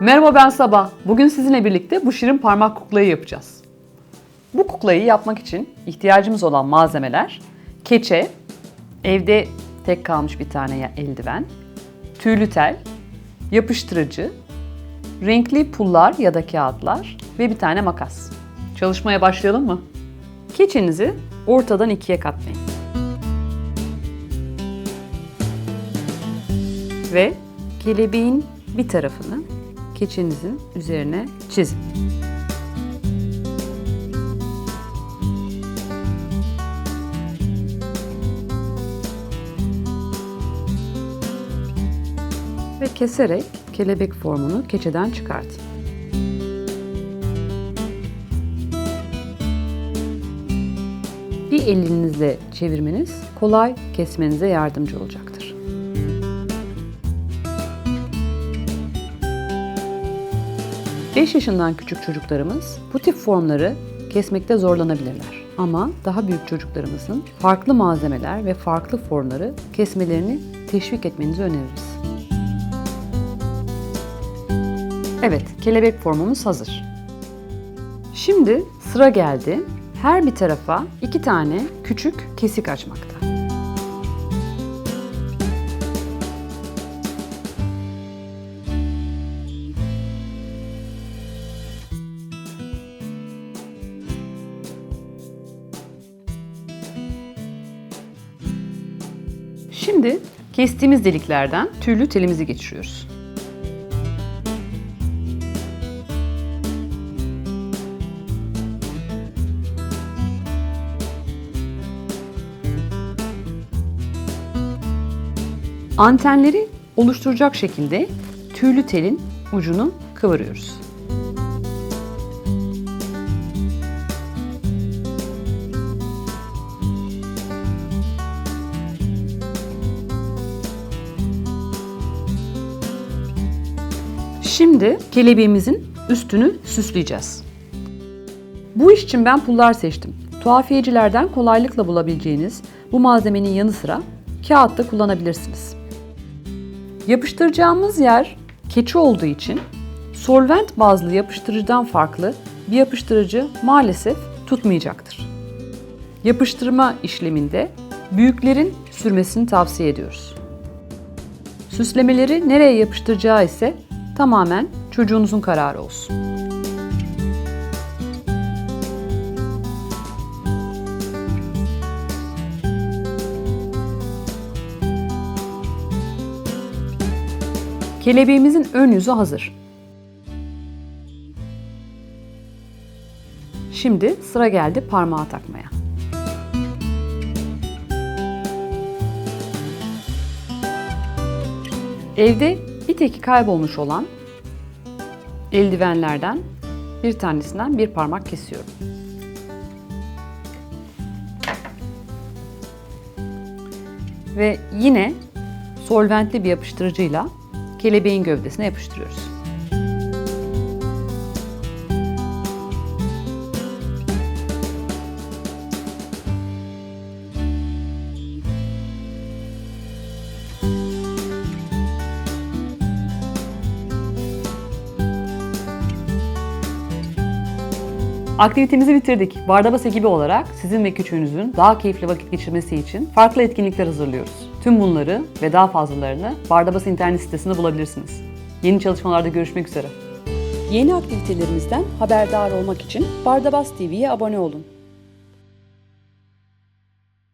Merhaba ben Sabah. Bugün sizinle birlikte bu şirin parmak kuklayı yapacağız. Bu kuklayı yapmak için ihtiyacımız olan malzemeler keçe, evde tek kalmış bir tane eldiven, tüylü tel, yapıştırıcı, renkli pullar ya da kağıtlar ve bir tane makas. Çalışmaya başlayalım mı? Keçenizi ortadan ikiye katlayın. Ve kelebeğin bir tarafını keçenizin üzerine çizin. Ve keserek kelebek formunu keçeden çıkartın. Bir elinizle çevirmeniz kolay kesmenize yardımcı olacak. 5 yaşından küçük çocuklarımız bu tip formları kesmekte zorlanabilirler. Ama daha büyük çocuklarımızın farklı malzemeler ve farklı formları kesmelerini teşvik etmenizi öneririz. Evet, kelebek formumuz hazır. Şimdi sıra geldi her bir tarafa iki tane küçük kesik açmakta. Şimdi kestiğimiz deliklerden tüylü telimizi geçiriyoruz. Antenleri oluşturacak şekilde tüylü telin ucunu kıvırıyoruz. Şimdi kelebeğimizin üstünü süsleyeceğiz. Bu iş için ben pullar seçtim. Tuhafiyecilerden kolaylıkla bulabileceğiniz bu malzemenin yanı sıra kağıt da kullanabilirsiniz. Yapıştıracağımız yer keçi olduğu için solvent bazlı yapıştırıcıdan farklı bir yapıştırıcı maalesef tutmayacaktır. Yapıştırma işleminde büyüklerin sürmesini tavsiye ediyoruz. Süslemeleri nereye yapıştıracağı ise tamamen çocuğunuzun kararı olsun. Kelebeğimizin ön yüzü hazır. Şimdi sıra geldi parmağı takmaya. Evde bir teki kaybolmuş olan eldivenlerden bir tanesinden bir parmak kesiyorum. Ve yine solventli bir yapıştırıcıyla kelebeğin gövdesine yapıştırıyoruz. Aktivitemizi bitirdik. Bardabas ekibi olarak sizin ve küçüğünüzün daha keyifli vakit geçirmesi için farklı etkinlikler hazırlıyoruz. Tüm bunları ve daha fazlalarını Bardabas internet sitesinde bulabilirsiniz. Yeni çalışmalarda görüşmek üzere. Yeni aktivitelerimizden haberdar olmak için Bardabas TV'ye abone olun.